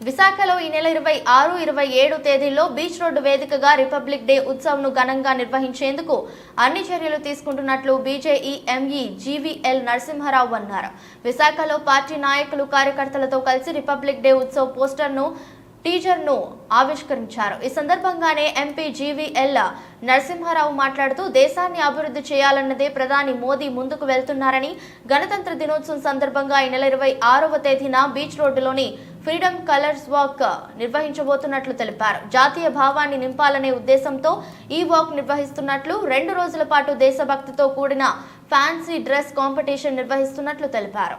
విశాఖలో ఈ నెల ఇరవై ఆరు ఇరవై ఏడు తేదీల్లో బీచ్ రోడ్డు వేదికగా రిపబ్లిక్ డే ఉత్సవ్ను ఘనంగా నిర్వహించేందుకు అన్ని చర్యలు తీసుకుంటున్నట్లు బీజేఈ ఎంఈ జీవీఎల్ నరసింహారావు అన్నారు. విశాఖలో పార్టీ నాయకులు కార్యకర్తలతో కలిసి రిపబ్లిక్ డే ఉత్సవ్ పోస్టర్ను టీజర్ను ఆవిష్కరించారు. ఈ సందర్భంగానే ఎంపీ జీవీఎల్ నరసింహారావు మాట్లాడుతూ దేశాన్ని అభివృద్ధి చేయాలన్నదే ప్రధాని మోదీ ముందుకు వెళ్తున్నారని గణతంత్ర దినోత్సవం సందర్భంగా ఈ నెల ఇరవై ఆరవ తేదీన బీచ్ రోడ్డులోని ఫ్రీడమ్ కలర్స్ వాక్ నిర్వహించబోతున్నట్లు తెలిపారు. జాతీయ భావాన్ని నింపాలనే ఉద్దేశంతో ఈ వాక్ నిర్వహిస్తున్నట్లు రెండు రోజుల పాటు దేశభక్తితో కూడిన ఫ్యాన్సీ డ్రెస్ కాంపిటీషన్ నిర్వహిస్తున్నట్లు తెలిపారు.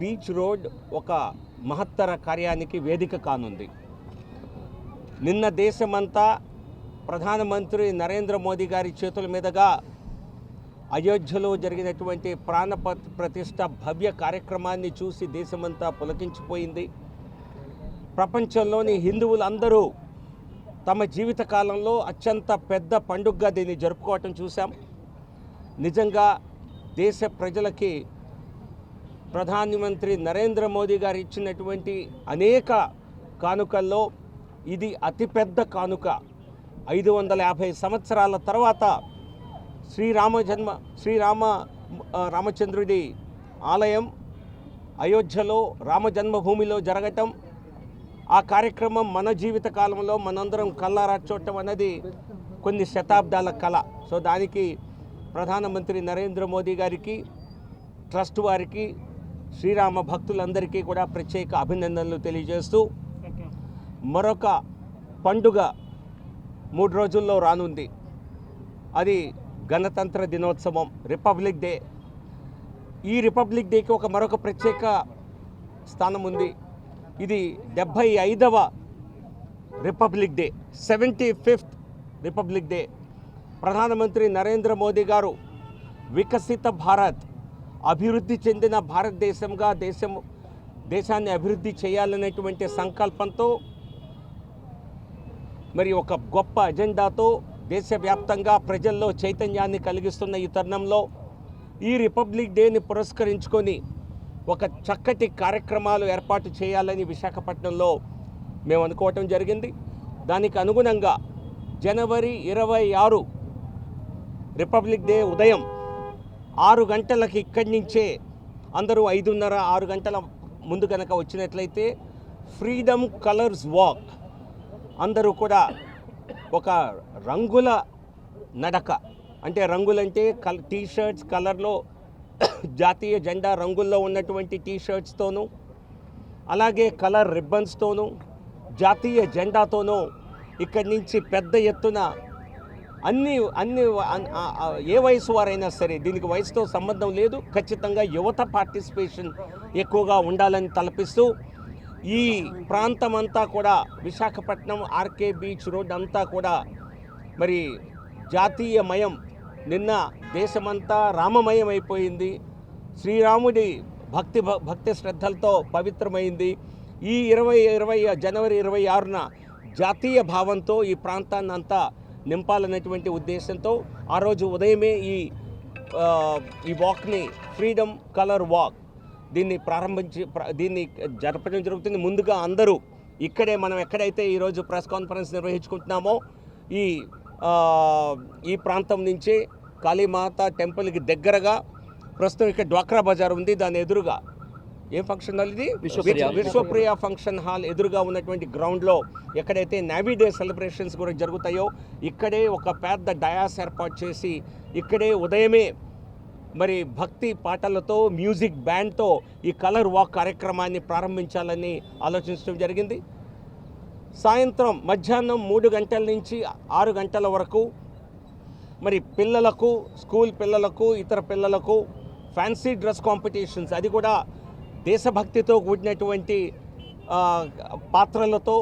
బీచ్ రోడ్ ఒక మహత్తర కార్యానికి వేదిక కానుంది. నిన్న దేశమంతా ప్రధానమంత్రి నరేంద్ర మోదీ గారి చేతుల మీదుగా అయోధ్యలో జరిగినటువంటి ప్రాణ ప్రతిష్ట భవ్య కార్యక్రమాన్ని చూసి దేశమంతా పులకించిపోయింది. ప్రపంచంలోని హిందువులందరూ తమ జీవితకాలంలో అత్యంత పెద్ద పండుగగా దీన్ని జరుపుకోవటం చూసాం నిజంగా దేశ ప్రజలకి ప్రధానమంత్రి నరేంద్ర మోదీ గారు ఇచ్చినటువంటి అనేక కానుకల్లో ఇది అతిపెద్ద కానుక. ఐదు వందల యాభై సంవత్సరాల తర్వాత శ్రీరామ జన్మ శ్రీరామ రామచంద్రుడి ఆలయం అయోధ్యలో రామ జన్మభూమిలో జరగటం ఆ కార్యక్రమం మన జీవిత కాలంలో మనందరం కళ్ళారా చూడటం అనేది కొన్ని శతాబ్దాల కళ. సో దానికి ప్రధానమంత్రి నరేంద్ర మోదీ గారికి ట్రస్ట్ వారికి శ్రీరామ భక్తులందరికీ కూడా ప్రత్యేక అభినందనలు తెలియజేస్తూ మరొక పండుగ మూడు రోజుల్లో రానుంది. అది గణతంత్ర దినోత్సవం రిపబ్లిక్ డే. ఈ రిపబ్లిక్ డేకి ఒక మరొక ప్రత్యేక స్థానం ఉంది. ఇది డెబ్భై ఐదవ republic day seventy fifth republic day. ప్రధానమంత్రి నరేంద్ర మోదీ గారు వికసిత భారత్ అభివృద్ధి చెందిన భారతదేశంగా దేశం దేశాన్ని అభివృద్ధి చేయాలనేటువంటి సంకల్పంతో మరి ఒక గొప్ప అజెండాతో దేశవ్యాప్తంగా ప్రజల్లో చైతన్యాన్ని కలిగిస్తున్న ఈ తరుణంలో ఈ రిపబ్లిక్ డేని పురస్కరించుకొని ఒక చక్కటి కార్యక్రమాలు ఏర్పాటు చేయాలని విశాఖపట్నంలో మేము అనుకోవటం జరిగింది. దానికి అనుగుణంగా జనవరి ఇరవై ఆరు రిపబ్లిక్ డే ఉదయం ఆరు గంటలకి ఇక్కడి నుంచే అందరూ ఐదున్నర ఆరు గంటల ముందు కనుక వచ్చినట్లయితే ఫ్రీడమ్ కలర్స్ వాక్. అందరూ కూడా ఒక రంగుల నడక. అంటే రంగులంటే కల్ టీ షర్ట్స్ కలర్లో జాతీయ జెండా రంగుల్లో ఉన్నటువంటి టీ షర్ట్స్తోనూ అలాగే కలర్ రిబ్బన్స్తోనూ జాతీయ జెండాతోనూ ఇక్కడి నుంచి పెద్ద ఎత్తున అన్ని అన్ని ఏ వయసు వారైనా సరే దీనికి వయసుతో సంబంధం లేదు. ఖచ్చితంగా యువత పార్టిసిపేషన్ ఎక్కువగా ఉండాలని తలపిస్తూ ఈ ప్రాంతం అంతా కూడా విశాఖపట్నం ఆర్కే బీచ్ రోడ్ అంతా కూడా మరి జాతీయమయం. నిన్న దేశమంతా రామమయం అయిపోయింది శ్రీరాముడి భక్తి భ- భక్తి శ్రద్ధలతో పవిత్రమైంది. ఈ ఇరవై ఇరవై జనవరి ఇరవై ఆరున జాతీయ భావంతో ఈ ప్రాంతాన్ని అంతా నింపాలనేటువంటి ఉద్దేశంతో ఆ రోజు ఉదయమే ఈ ఈ వాక్ని ఫ్రీడమ్ కలర్ వాక్ దీన్ని ప్రారంభించి ప్ర- దీన్ని జరపడం జరుగుతుంది. ముందుగా అందరూ ఇక్కడే మనం ఎక్కడైతే ఈరోజు ప్రెస్ కాన్ఫరెన్స్ నిర్వహించుకుంటున్నామో ఈ ఈ ప్రాంతం నుంచి కాళీమాత టెంపుల్కి దగ్గరగా ప్రస్తుతం ఇక్కడ డ్వాక్రా బజార్ ఉంది. దాని ఎదురుగా ఏం ఫంక్షన్ హాల్ ఇది విశ్వప్రియ. విశ్వప్రియ ఫంక్షన్ హాల్ ఎదురుగా ఉన్నటువంటి గ్రౌండ్లో ఎక్కడైతే నావీ డే సెలబ్రేషన్స్ కూడా జరుగుతాయో ఇక్కడే ఒక పెద్ద డయాస్ ఏర్పాటు చేసి ఇక్కడే ఉదయమే మరి భక్తి పాటలతో మ్యూజిక్ బ్యాండ్తో ఈ కలర్ వాక్ కార్యక్రమాన్ని ప్రారంభించాలని ఆలోచించడం జరిగింది సాయంత్రం మధ్యాహ్నం మూడు గంటల నుంచి ఆరు గంటల వరకు మరి పిల్లలకు స్కూల్ పిల్లలకు ఇతర పిల్లలకు ఫ్యాన్సీ డ్రెస్ కాంపిటీషన్స్ అది కూడా దేశభక్తితో కూడినటువంటి పాత్రలతో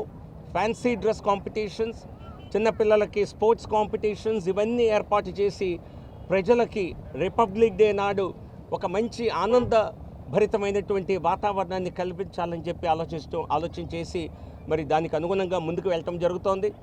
ఫ్యాన్సీ డ్రెస్ కాంపిటీషన్స్ చిన్నపిల్లలకి స్పోర్ట్స్ కాంపిటీషన్స్ ఇవన్నీ ఏర్పాటు చేసి ప్రజలకి రిపబ్లిక్ డే నాడు ఒక మంచి ఆనంద భరితమైనటువంటి వాతావరణాన్ని కల్పించాలని చెప్పి ఆలోచిస్తూ ఆలోచన చేసి మరి దానికి అనుగుణంగా ముందుకు వెళ్ళటం జరుగుతోంది.